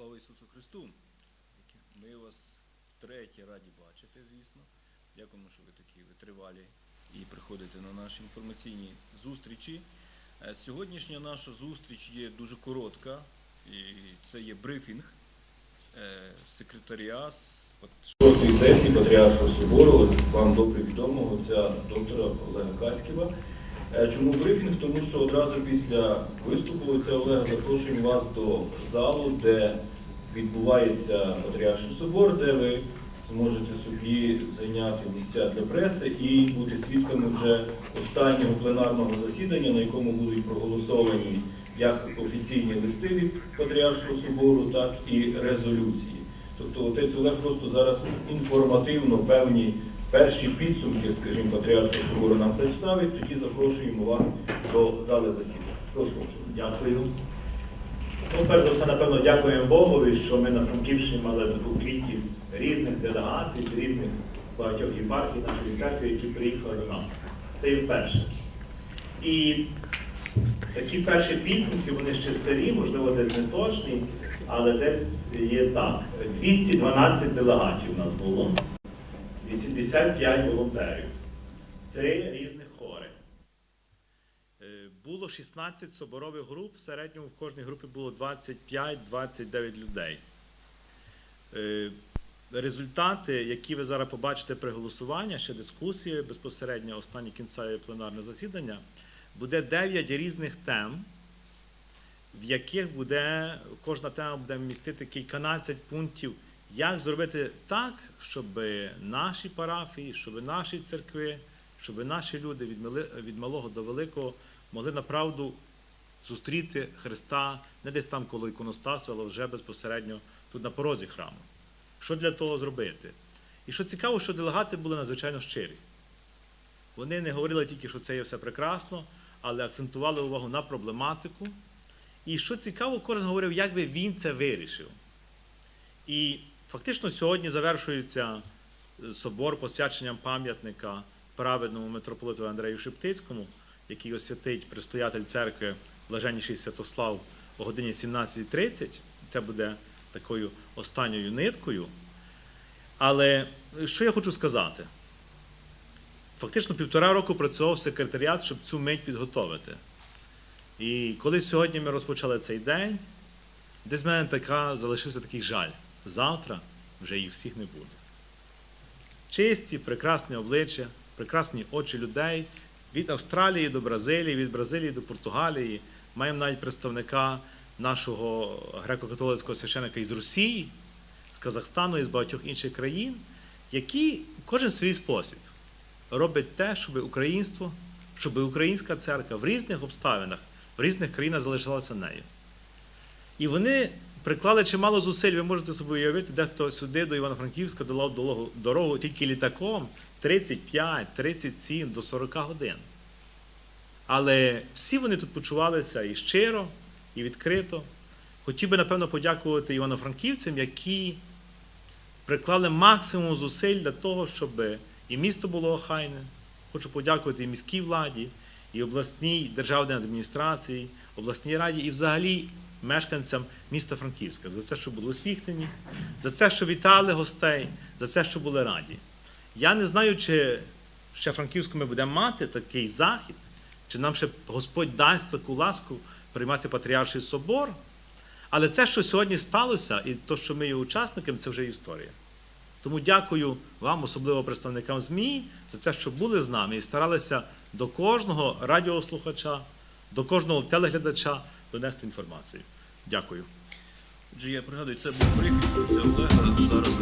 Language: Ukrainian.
Ісусу Христу. Ми вас втретє раді бачити, звісно. Дякуємо, що ви такі витривалі і приходите на наші інформаційні зустрічі. Е, Сьогоднішня наша зустріч є дуже коротка, і це є брифінг е, секретаря з сесії Патріаршого собору. Вам добре відомо отця доктора Олега Каськіва. Е, Чому брифінг? Тому що одразу після виступу отця Олега запрошуємо вас до залу, де відбувається Патріарший собор, де ви зможете собі зайняти місця для преси і бути свідками вже останнього пленарного засідання, на якому будуть проголосовані як офіційні листи від Патріаршого собору, так і резолюції. Тобто отець Олег просто зараз інформативно певні перші підсумки, скажімо, Патріаршого собору нам представить, тоді запрошуємо вас до зали засідання. Прошу. Дякую. Ну, перш за все, напевно, дякуємо Богові, що ми на Франківщині мали таку кількість різних делегацій, з різних багатьох єпархій нашої церкви, які приїхали до нас. Це і вперше. І такі перші підсумки, вони ще сирі, можливо, десь не точні, але десь є так. 212 делегатів у нас було, 85 волонтерів, три різних хори. Е, Було 16 соборових груп, в середньому в кожній групі було 25-29 людей. Е, Результати, які ви зараз побачите при голосуванні, ще дискусії, безпосередньо останнє кінцеве пленарне засідання, буде 9 різних тем, в яких буде кожна тема буде містити кільканадцять пунктів, як зробити так, щоб наші парафії, щоб наші церкви, щоб наші люди від, малого до великого могли направду зустріти Христа не десь там коло іконостасу, але вже безпосередньо тут на порозі храму. Що для того зробити? І що цікаво, що делегати були надзвичайно щирі. Вони не говорили тільки, що це є все прекрасно, але акцентували увагу на проблематику. І що цікаво, кожен говорив, як би він це вирішив. І фактично сьогодні завершується е, собор посвяченням пам'ятника праведному митрополиту Андрею Шептицькому, який освятить предстоятель церкви Блаженніший Святослав о годині 17.30. Це буде такою останньою ниткою. Але що я хочу сказати? Фактично півтора року працював секретаріат, щоб цю мить підготовити. І коли сьогодні ми розпочали цей день, десь в мене така, залишився такий жаль. Завтра вже їх всіх не буде. Чисті, прекрасні обличчя, прекрасні очі людей від Австралії до Бразилії, від Бразилії до Португалії. Маємо навіть представника нашого греко-католицького священика із Росії, з Казахстану і з багатьох інших країн, які кожен в свій спосіб робить те, щоб українство, щоб українська церква в різних обставинах, в різних країнах залишалася нею. І вони приклали чимало зусиль, ви можете собі уявити, дехто сюди до Івано-Франківська долав дорогу, дорогу тільки літаком 35, 37 до 40 годин. Але всі вони тут почувалися і щиро, і відкрито. Хотів би, напевно, подякувати івано-франківцям, які приклали максимум зусиль для того, щоб і місто було охайне. Хочу подякувати і міській владі, і обласній державній адміністрації, обласній раді, і взагалі мешканцям міста Франківська за це, що були усміхнені, за це, що вітали гостей, за це, що були раді. Я не знаю, чи ще Франківську ми будемо мати такий захід, чи нам ще Господь дасть таку ласку приймати Патріарший собор. Але це, що сьогодні сталося, і те, що ми є учасниками, це вже історія. Тому дякую вам, особливо представникам ЗМІ, за те, що були з нами і старалися до кожного радіослухача, до кожного телеглядача донести інформацію. Дякую. Отже, я пригадую, це був прихід, це Олега зараз.